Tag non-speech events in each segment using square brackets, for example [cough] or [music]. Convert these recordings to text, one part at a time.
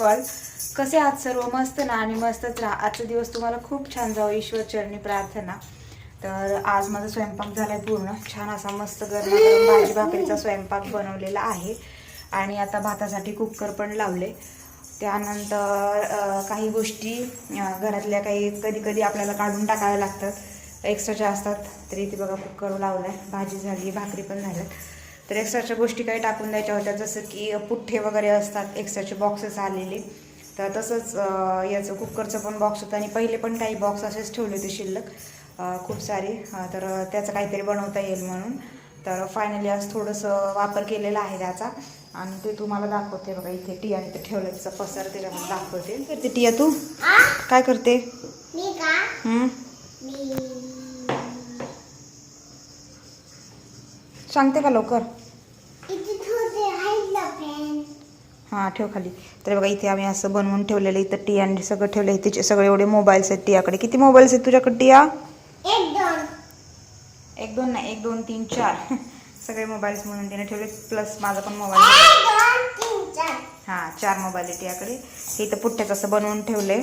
With कसे आहात सर्व? मस्त ना? आणि मस्तच राहा. आजचा दिवस तुम्हाला खूप छान जावं. ईश्वर चरणी प्रार्थना. तर आज माझा स्वयंपाक झालाय पूर्ण. छान असा मस्त गरम गरम भाजी भाकरीचा स्वयंपाक बनवलेला आहे. आणि आता भातासाठी कुकर पण लावले. त्यानंतर काही गोष्टी घरातल्या काही कधी कधी आपल्याला काढून टाकाव्या लागतात. एक्स्ट्राच्या असतात तरी इथे बघा कुकर लावलाय. भाजी झाली भाकरी पण झाल्यात. तर एक्स्ट्राच्या गोष्टी काही टाकून द्यायच्या होत्या जसं की पुठ्ठे वगैरे असतात एक्स्ट्राचे बॉक्सेस आलेले. तर तसंच याचं कुकरचं पण बॉक्स होतं आणि पहिले पण काही बॉक्स असेच ठेवले होते शिल्लक. खूप सारे. तर त्याचं काहीतरी बनवता येईल म्हणून. तर फायनली आज थोडंसं वापर केलेला आहे त्याचा. आणि ते तुम्हाला दाखवते बघा इथे टियाने ते ठेवलं तिचा पसार त्याच्यामध्ये दाखवते. करते टिया तू? काय करते? सांगते का लवकर इथे थोडे आहे ना पेन हां ठेव खाली. तर बघा इथे आम्ही असं बनवून ठेवलेलं आहे. इथं टियाने सगळं ठेवलं आहे तिचे सगळे एवढे मोबाईल्स आहेत टियाकडे. किती मोबाईल्स आहेत तुझ्याकडे टिया? एक दोन. एक दोन नाही एक दोन तीन चार. [laughs] सगळे मोबाईल्स म्हणून तिने ठेवले. प्लस माझा पण मोबाईल हां चार मोबाईल आहे टियाकडे. हे इथं पुठ्ठ्याचं असं बनवून ठेवले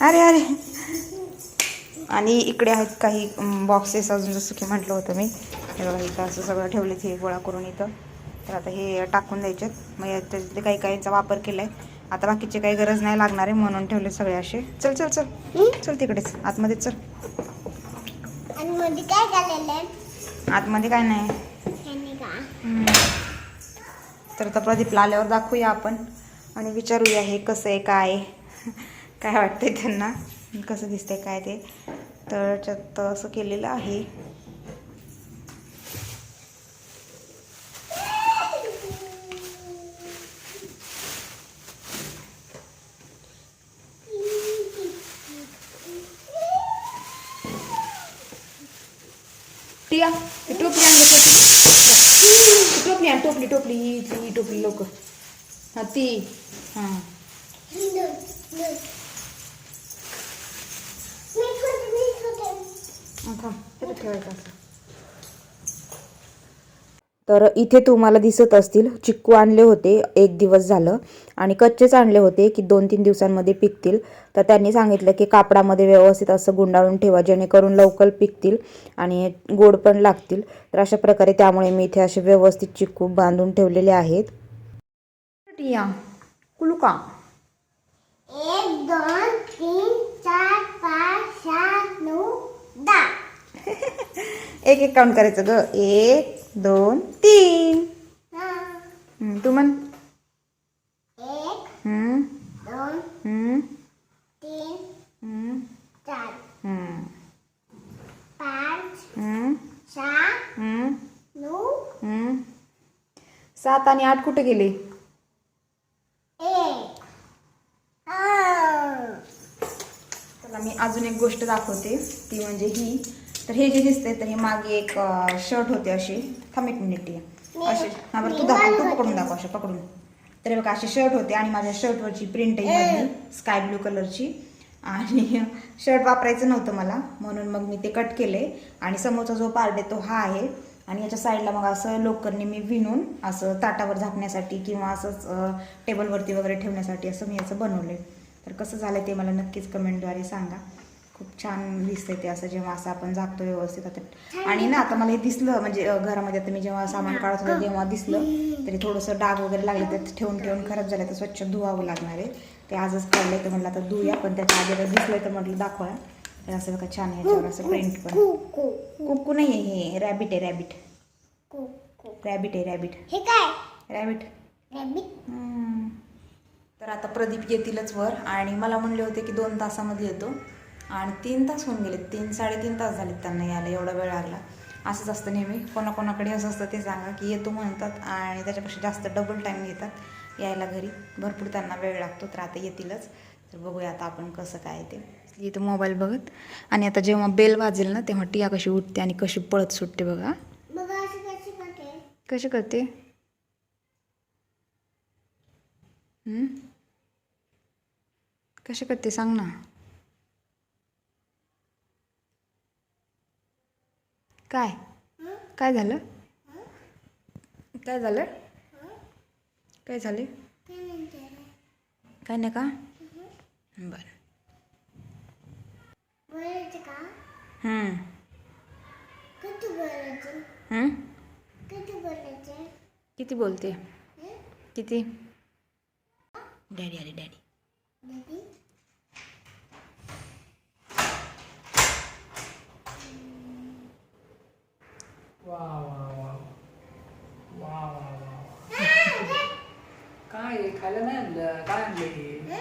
अरे अरे. आणि इकडे आहेत काही बॉक्सेस अजून जसं की म्हटलं होतं मी. हे बघा इथं असं सगळं ठेवले हे गोळा करून इथं. तर आता हे टाकून द्यायचे मग याच्यातले काही काहींचा वापर केला आहे आता बाकीचे काही गरज नाही लागणार आहे म्हणून ठेवले सगळे असे. चल चल चल. चल तिकडेच. आतमध्येच चल. आतमध्ये काय नाही. तर आता प्रदीपला आल्यावर दाखवूया आपण. आणि विचारूया हे कसं आहे काय. काय वाटतंय त्यांना. कसं दिसतंय काय ते. तर त्याच्यात असं केलेलं आहे. ती टोपली आणली टोपली टोपली आण टोपली टोपली ही ती टोपली लवकर हां ती हां थांब ठेवायचं असं तर इथे तुम्हाला दिसत असतील चिक्कू आणले होते एक दिवस झालं. आणि कच्चेच आणले होते की दोन तीन दिवसांमध्ये पिकतील. तर त्यांनी सांगितलं की कापडामध्ये व्यवस्थित असं गुंडाळून ठेवा जेणेकरून लवकर पिकतील आणि गोड पण लागतील. तर अशा प्रकारे त्यामुळे मी इथे असे व्यवस्थित चिक्कू बांधून ठेवलेले आहेत. टिया कुलुका. एक दोन तीन चार पाच सात नऊ दहा. [laughs] एक एक काउंट करायचं ग. एक दोन तीन. हम्म, तू म्हण. एक हम्म, दोन हम्म, तीन हम्म, चार. हम्म, पाच हम्म, सहा हम्म, नऊ. हम्म. सात आणि आठ कुठे गेले? एक. चला मी अजून एक गोष्ट दाखवते. ती म्हणजे ही. तर हे जे दिसते तर हे मागे एक शर्ट होते असे थांब एक मिनिट असे हा बरं तू दाखव तू पकडून दाखव असे पकडून. तर हे बघा असे शर्ट होते आणि माझ्या शर्टवरची प्रिंट आहे स्काय ब्लू कलरची आणि [laughs] शर्ट वापरायचं नव्हतं मला म्हणून मग मी ते कट केले. आणि समोरचा जो पार्ट आहे तो हा आहे. आणि याच्या साईडला मग असं लोकरने मी विणून असं ताटावर झाकण्यासाठी किंवा असंच टेबलवरती वगैरे ठेवण्यासाठी असं मी याचं बनवलं तर कसं झालं ते मला नक्कीच कमेंटद्वारे सांगा. खूप छान दिसतंय ते असं जेव्हा असं आपण झाकतो व्यवस्थित आता आणि ना आता मला हे दिसलं म्हणजे घरामध्ये आता मी जेव्हा सामान काढत होते तेव्हा दिसलं तरी थोडंसं डाग वगैरे लागले तर ठेवून ठेवून खराब झालं तर स्वच्छ धुवावं लागणार आहे. ते आजच काढलंय तर म्हटलं आता धुया पण त्याच्या आधी जर दिसलंय तर म्हटलं दाखवा. तर असं बघा छान आहे ह्याच्यावर असं प्रिंट पण. कू कू कुक्कू नाही आहे हे रॅबिट आहे रॅबिट रॅबिट आहे रॅबिट हे काय? रॅबिट रॅबिट तर आता प्रदीप येतीलच वर आणि मला म्हणले होते की दोन तासामध्ये येतो. आणि तीन तास होऊन गेले. तीन साडेतीन तास झालेत त्यांना यायला एवढा वेळ लागला. असंच असतं नेहमी. कोणाकोणाकडे असं असतं ते सांगा की येतो म्हणतात आणि त्याच्यापेक्षा जास्त डबल टाईम घेतात यायला घरी. भरपूर त्यांना वेळ लागतो तर आता येतीलच. तर बघूया आता आपण कसं काय ते. इथं मोबाईल बघत. आणि आता जेव्हा बेल वाजेल ना तेव्हा टिया कशी उठते आणि कशी पळत सुटते बघा. कशी करते? कशी करते सांग ना. काय? काय झालं? काय झालं? काय झाले? काय नाही का? बरं. किती किती बोलते? किती? डॅडी आले डॅडी? वा वा वा. वा वा वा. [laughs] काय आहे? खायला नाही आणलं? काय आणलंय हे?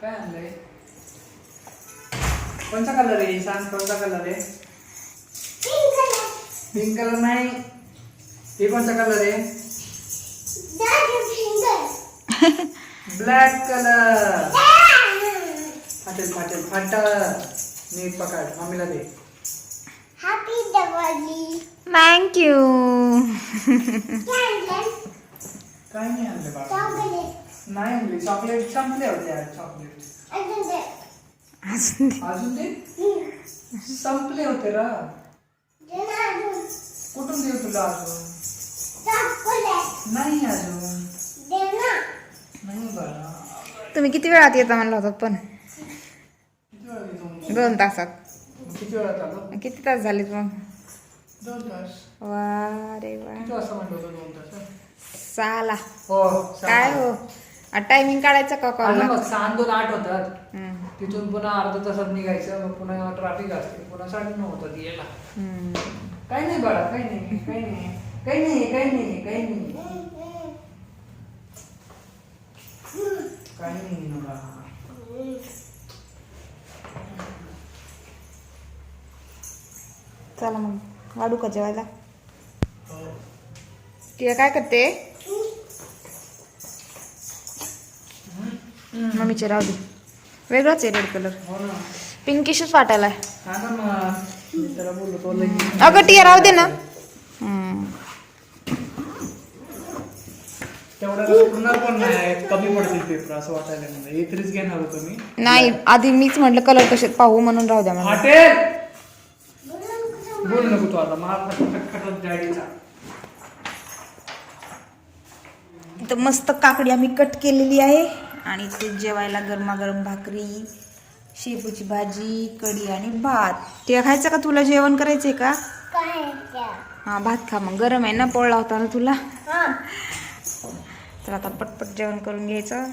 काय आणलंय? कोणता कलर आहे? सांग कोणता कलर आहे? पिंक कलर नाही. हे कोणता कलर आहे? ब्लॅक कलर [laughs] फाटेल फाटेल फाटल. नीट पकड. मम्मीला दे. हॅपी दिवाळी थँक्यू काय आणलं काय नाही आणलं बाबा चॉकलेट. नाही आणले. चॉकलेट संपले होते यार चॉकलेट. अजून दे. अजून दे. अजून ते हं. संपले होते रा दे ना अजून. कुठून देऊ तुला अजून? चॉकलेट नाही अजून. दे ना. नाही बरं तुम्ही किती वेळात येता म्हणला होतात पण? किती वेळा येतो दोन तासात. किती वेळात आलो? किती तास झालेत मग? वा रे वा सहाला. काय हो? टायमिंग काढायचं का कॉल सहा दोन आठ होतात. तिथून पुन्हा अर्धा तासात निघायचं मग पुन्हा ट्रॅफिक असते. पुन्हा साडे नऊ होतात यायला. काही नाही बाळा काही नाही काही नाही काही नाही काही नाही काही नाही. काही नाही. चला मग. वाढू का जेवायला? हो. टिया काय करते? मम्मीचे राहू दे. वेगळंच आहे रेड कलर पिंकिशच वाटायला अगं टिया राहू दे ना. नाही आधी मीच म्हटलं कलर कसे पाहू म्हणून राहू द्या बोल नको तू आता गाडीचा इथं मस्त काकडी आम्ही कट केलेली आहे आणि ते जेवायला गरमागरम भाकरी शेपूची भाजी कढी आणि भात. ते खायचं का तुला? जेवण करायचंय का? हा भात खा मग. गरम आहे ना पोळला होता ना तुला? हा. तर आता पटपट जेवण करून घ्यायचं.